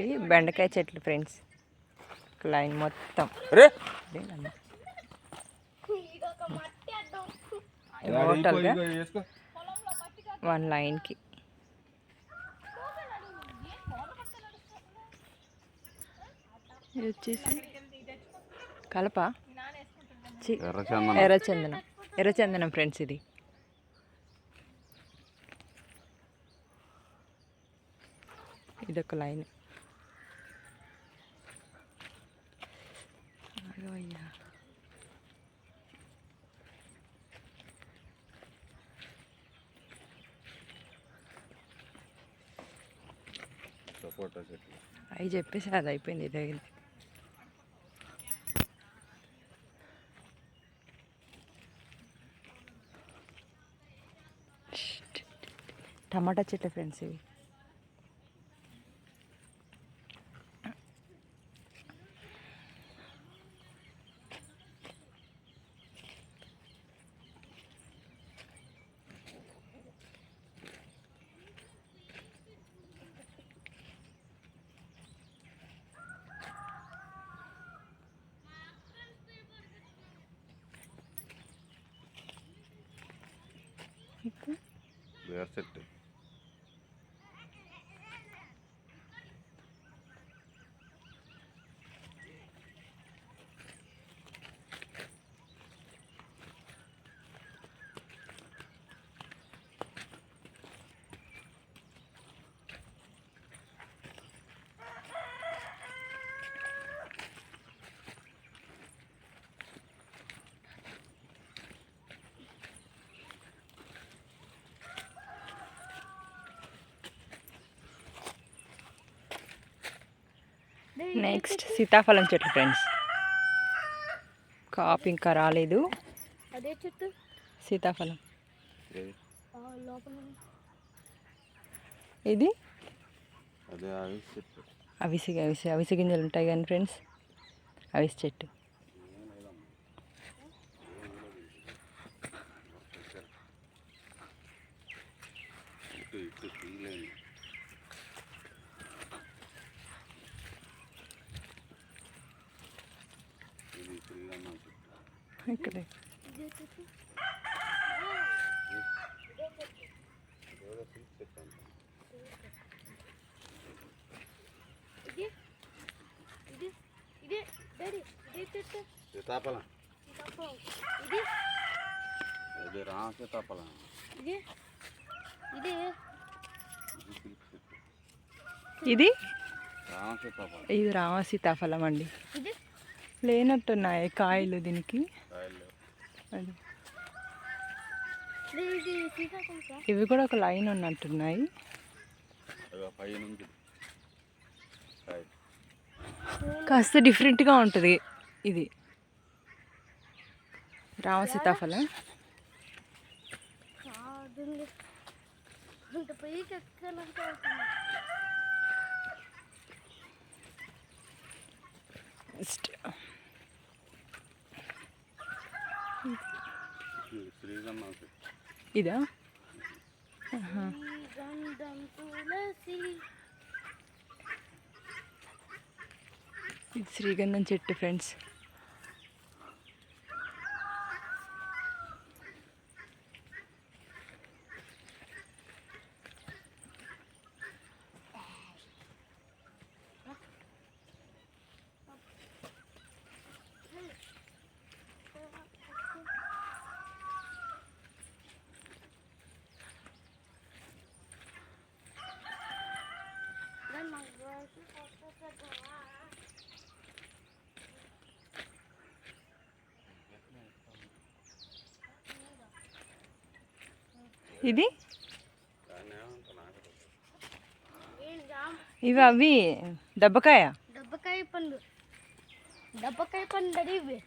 ఇది బెండకాయ చెట్లు ఫ్రెండ్స్. లైన్ మొత్తం. టోటల్గా వన్ లైన్కి ఇది వచ్చేసి కలప? ఎర్రచందనం. ఎర్రచందనం ఫ్రెండ్స్ ఇది. ఇదొక లైన్. అయ్యా సపోటా చెట్లు అవి చెప్పేసి అది అయిపోయింది ఇది. అయింది టమాటా చెట్లు ఫ్రెండ్స్ ఇవి. వేరు చెట్టు నెక్స్ట్ సీతాఫలం చెట్లు ఫ్రెండ్స్ కాపు ఇంకా రాలేదు. అదే చెట్టు. సీతాఫలం. ఏది? ఆ లోపల. ఇది అవిసి అవిసి అవిసి గింజలు ఉంటాయి కానీ ఫ్రెండ్స్ అవిసి చెట్టు. ఇక్కడ. ఇదే ఇది. ఇది ఇదే సీతాఫలం రామ సీతాఫలం ఇది? ఇదే ఇది రామ అండి. ఇది. లేనట్టున్నాయి కాయలు దీనికి కాయలు అది ఇది ఇది సీతాఫలం సార్ ఇవి కూడా ఒక లైన్ ఉన్నట్టున్నాయి. కాస్త డిఫరెంట్గా ఉంటుంది ఇది. రామ సీతాఫలం అంత పైకి ఎక్కాలంటే అవుతుంది నెక్స్ట్ ఇది శ్రీరామ చెట్టు ఇదా? ఇది శ్రీగంధం చెట్టు ఫ్రెండ్స్ ఇది దాన్ని ఏమంటా నాకు తెలియదు. ఏం జామ్ ఇవి అవి దెబ్బకాయ దెబ్బకాయ పండు దెబ్బకాయ పండు అది ఇవి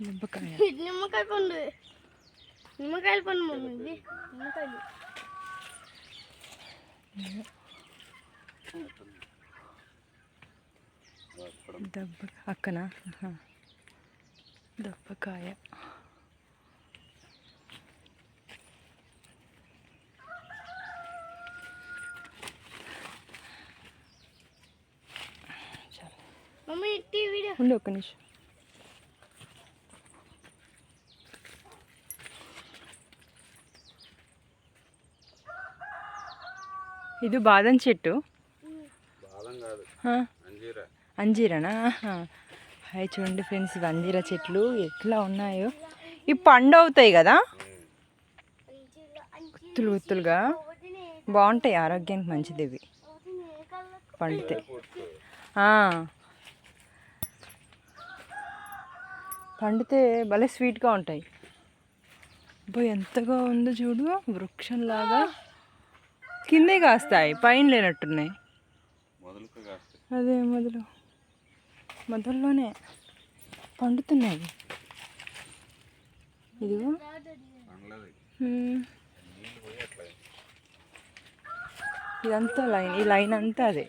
దెబ్బకాయ ఇది నిమ్మకాయ పండు నిమ్మకాయల పండు మమ్మీ ఇవి నిమ్మకాయలు అక్కడ దెబ్బ అక్కన ఆహా. దెబ్బకాయ ఉండు ఒక్క నిమిషం. ఇది బాదం చెట్టు. అంజీరానా. హాయ్ చూడండి ఫ్రెండ్స్ ఇవి అంజీరా చెట్లు. ఎట్లా ఉన్నాయో. ఇవి పండు అవుతాయి కదా? గుత్తులు గుత్తులుగా బాగుంటాయి ఆరోగ్యానికి మంచిది ఇవి పండితే. పండితే భలే స్వీట్గా ఉంటాయి. అబ్బో ఎంతగా ఉందో చూడు వృక్షంలాగా. కిందే కాస్తాయి పైన లేనట్టున్నాయి. అదే మొదలు. మొదల్లోనే పండుతున్నాయి. ఇదిగో. ఇదంతా లైన్ ఈ లైన్ అంతా అదే.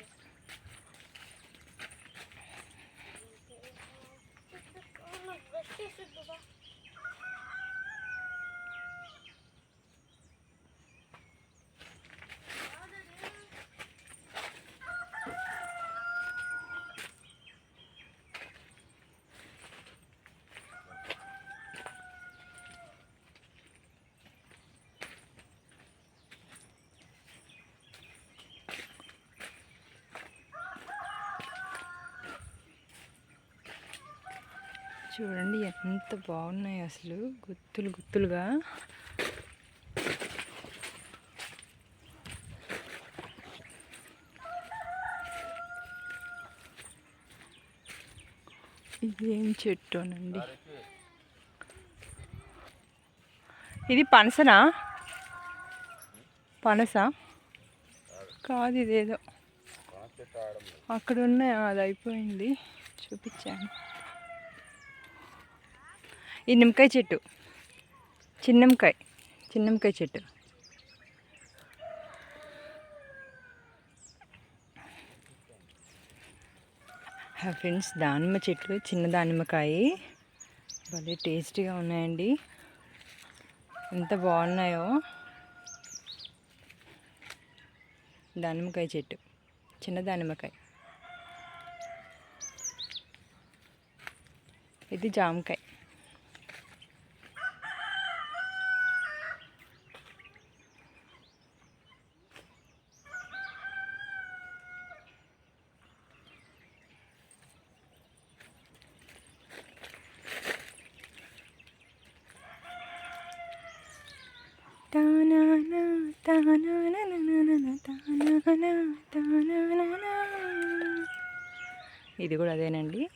చూడండి ఎంత బాగున్నాయి అసలు. గుత్తులు గుత్తులుగా. ఇది ఏం చెట్టునండి. ఇది పనసనా? పనస? కాదు ఇదేదో. అక్కడ ఉన్నాయి అది అయిపోయింది. చూపించాను ఈ నిమ్మకాయ చెట్టు. చిన్నమ్మకాయ చిన్నమ్మకాయ చెట్టు. ఫ్రెండ్స్ దానిమ్మ చెట్లు చిన్న దానిమ్మకాయ. భలే టేస్టీగా ఉన్నాయండి. ఎంత బాగున్నాయో. దానిమ్మకాయ చెట్టు చిన్న దానిమ్మకాయ. ఇది జామకాయ. ఇది కూడా అదేనండి.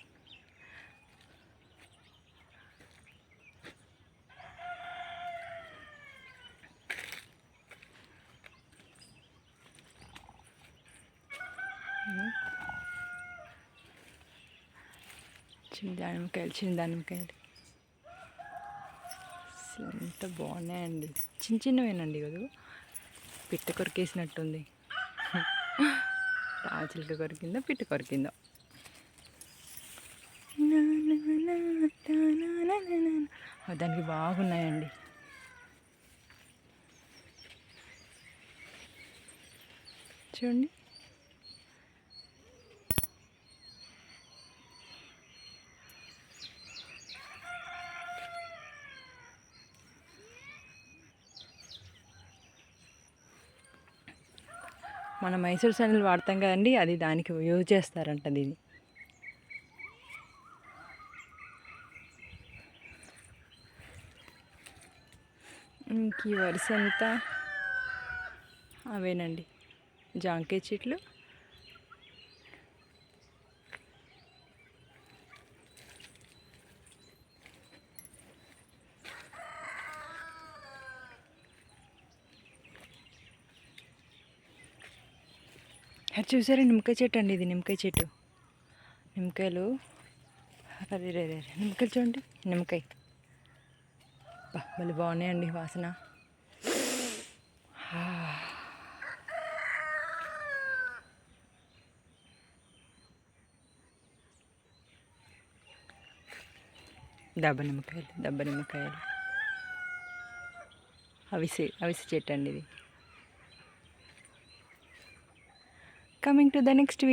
చిన్న దానిమ్మకాయలు చిన్న దానిమ్మకాయలు అసలు ఎంత బాగున్నాయండి. చిన్న చిన్నవేనండి కదా? పిట్ట కొరికేసినట్టుంది. రాచిలక కొరికిందో పిట్ట కొరికిందో. నా, నా, నా, నా, దానికి బాగున్నాయండి. చూడండి. మన మైసూర్ శాండిల్ వాడతాం కదండి అది దానికి యూజ్ చేస్తారంట దీన్ని ఇంక ఈ వరుస అంతా అవేనండి జాంకాయ చెట్లు. అది చూసారా? నిమ్మకాయ చెట్టు అండి ఇది నిమ్మకాయ చెట్టు. నిమ్మకాయలు. అరే రే రే నిమ్మకాయలు చూడండి. నిమ్మకాయ. మళ్ళీ బాగున్నాయండి వాసన. దెబ్బ నిమ్మకాయలు దెబ్బ నిమ్మకాయలు. అవిసె అవిసె చెట్టు అండి ఇది. coming to the next video.